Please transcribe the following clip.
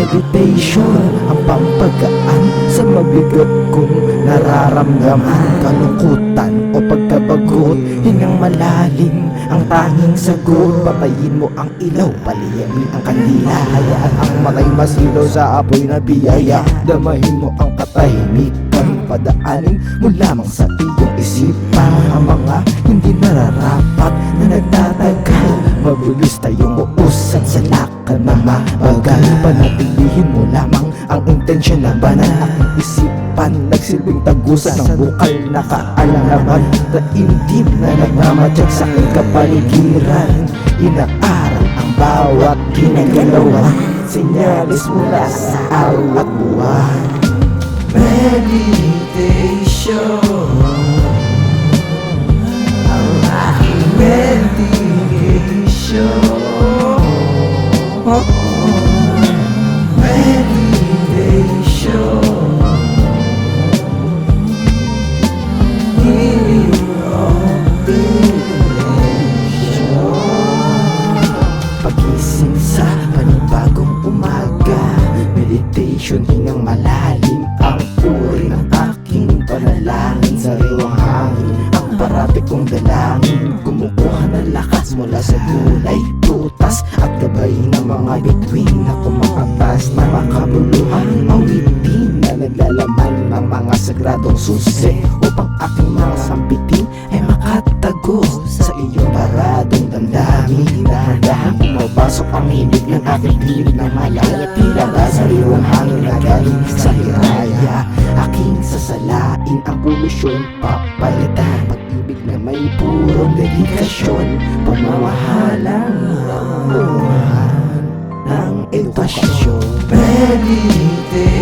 meditation Ang pampagaan sa mabigat kong nararamdaman. Kalungkutan o pagkabagot Hingang malalim ang tanging sagot. Patayin mo ang ilaw, paliyamin ang kandila. Hayaan ang malay masilaw sa apoy na biyaya. Damahin mo ang katahimikan Padaanin mo lamang sa iyong isipan. Ang mga hindi nararapat na nagdadaan Mabilis tayong uusad sa lakad na mabagal Panatilihin mo lamang ang intensyon na banal. Aking isipan Nagsilbing tagusan ng bukal na kaalaman Taimtim na nagmamatsyag sa aking kapaligiran. Inaaral ang bawat ginagalawan. Sinyalis mula sa araw at buwan. Meditation meditation Meditation Healing Pagising sa panibagong umaga Meditation, hingang malalim Ang parati kong dalangin. Kumukuha ng lakas mula sa gulay Tutas at gabay ng mga bituin. Na kumakatas na makabuluhan Awitin na naglalaman ng mga sagradong susi Upang aking mga sambitin ay makatago Sa iyong paradong damdamin. Dahan-dahan pumapasok ang himig ng aking pilig na malaya Tila ba sariwang hangin na galing sa hiraya? Aking sasalain ang polusyon papalitan dedikasyon Pamamahalang namuhan ng edukasyon. Meditation